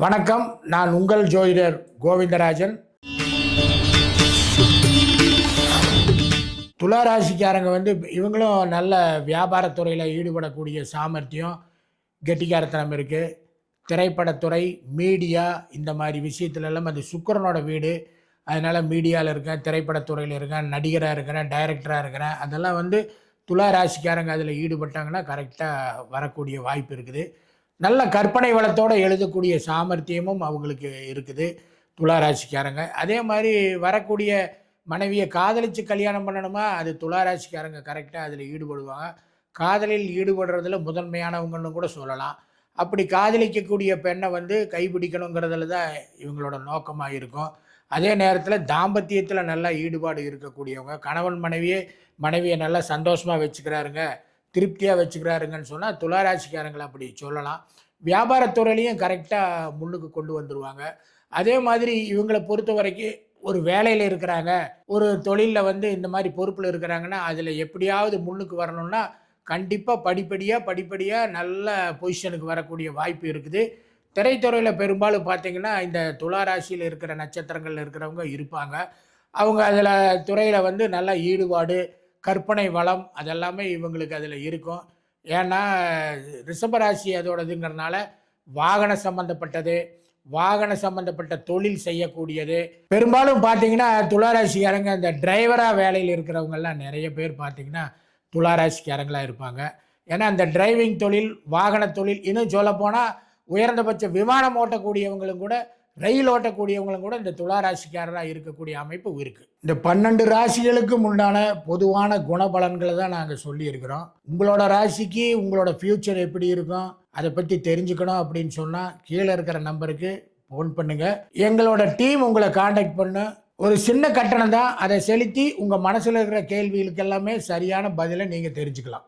வணக்கம். நான் உங்கள் ஜோதிடர் கோவிந்தராஜன். துளாராசிக்காரங்க வந்து இவங்களும் நல்ல வியாபாரத்துறையில் ஈடுபடக்கூடிய சாமர்த்தியம் கெட்டிக்காரத்தனம் இருக்குது திரைப்படத்துறை மீடியா இந்த மாதிரி விஷயத்துலலாம் அது வீடு. அதனால் மீடியாவில் இருக்கேன் திரைப்படத்துறையில் இருக்கேன் நடிகராக இருக்கிறேன் டைரக்டராக இருக்கிறேன். அதெல்லாம் வந்து துலா ராசிக்காரங்க அதில் ஈடுபட்டாங்கன்னா கரெக்டாக வரக்கூடிய வாய்ப்பு இருக்குது. நல்ல கற்பனை வளத்தோடு எழுதக்கூடிய சாமர்த்தியமும் அவங்களுக்கு இருக்குது துளாராசிக்காரங்க அதே மாதிரி வரக்கூடிய மனைவியை காதலித்து கல்யாணம் பண்ணணுமா? அது துளாராசிக்காரங்க கரெக்டாக அதில் ஈடுபடுவாங்க. காதலில் ஈடுபடுறதுல முதன்மையானவங்கன்னு கூட சொல்லலாம். அப்படி காதலிக்கக்கூடிய பெண்ணை வந்து கைப்பிடிக்கணுங்கிறதுல தான் இவங்களோட நோக்கமாக இருக்கும். அதே நேரத்தில் தாம்பத்தியத்தில் நல்லா ஈடுபாடு இருக்கக்கூடியவங்க கணவன் மனைவியே மனைவியை நல்லா சந்தோஷமாக வச்சுக்கிறாருங்க. திருப்தியாக வச்சுக்கிறாருங்கன்னு சொன்னால் துளாராசிக்காரங்களை அப்படி சொல்லலாம். வியாபாரத்துறையிலையும் கரெக்டாக முன்னுக்கு கொண்டு வந்துடுவாங்க அதே மாதிரி இவங்களை பொறுத்த வரைக்கும் ஒரு வேலையில் இருக்கிறாங்க ஒரு தொழிலில் வந்து இந்த மாதிரி பொறுப்பில் இருக்கிறாங்கன்னா அதில் எப்படியாவது முன்னுக்கு வரணும்னா கண்டிப்பாக படிப்படியாக படிப்படியாக நல்ல பொசிஷனுக்கு வரக்கூடிய வாய்ப்பு இருக்குது. திரைத்துறையில் பெரும்பாலும் பார்த்தீங்கன்னா இந்த துளாராசியில் இருக்கிற நட்சத்திரங்களில் இருக்கிறவங்க இருப்பாங்க. அவங்க அதில் துறையில் வந்து நல்ல ஈடுபாடு கற்பனை வளம் அதெல்லாமே இவங்களுக்கு அதில் இருக்கும். ஏன்னா ரிஷபராசி அதோடதுங்கிறனால வாகன சம்பந்தப்பட்டது வாகன சம்பந்தப்பட்ட தொழில் செய்யக்கூடியது. பெரும்பாலும் பார்த்தீங்கன்னா துளாராசிக்காரங்க இந்த டிரைவராக வேலையில் இருக்கிறவங்கெல்லாம் நிறைய பேர் பார்த்தீங்கன்னா துளாராசிக்காரங்களாக இருப்பாங்க. ஏன்னா அந்த டிரைவிங் தொழில் வாகன தொழில் இன்னும் சொல்லப்போனால் உயர்ந்தபட்ச விமானம் ஓட்டக்கூடியவங்களும் கூட ரயில் ஓட்டக்கூடியவங்களும் கூட இந்த துலா ராசிக்காரராக இருக்கக்கூடிய அமைப்பு இருக்குது இந்த பன்னெண்டு ராசிகளுக்கும் உண்டான பொதுவான குணபலன்களை தான் நாங்கள் சொல்லியிருக்கிறோம். உங்களோட ராசிக்கு உங்களோட ஃப்யூச்சர் எப்படி இருக்கும் அதை பற்றி தெரிஞ்சுக்கணும் அப்படின்னு சொன்னால் கீழே இருக்கிற நம்பருக்கு ஃபோன் பண்ணுங்கள் எங்களோட டீம் உங்களை காண்டாக்ட் பண்ணு. ஒரு சின்ன கட்டணம் தான் அதை செலுத்தி உங்கள் மனசில் இருக்கிற கேள்விகளுக்கு எல்லாமே சரியான பதிலை நீங்கள் தெரிஞ்சுக்கலாம்.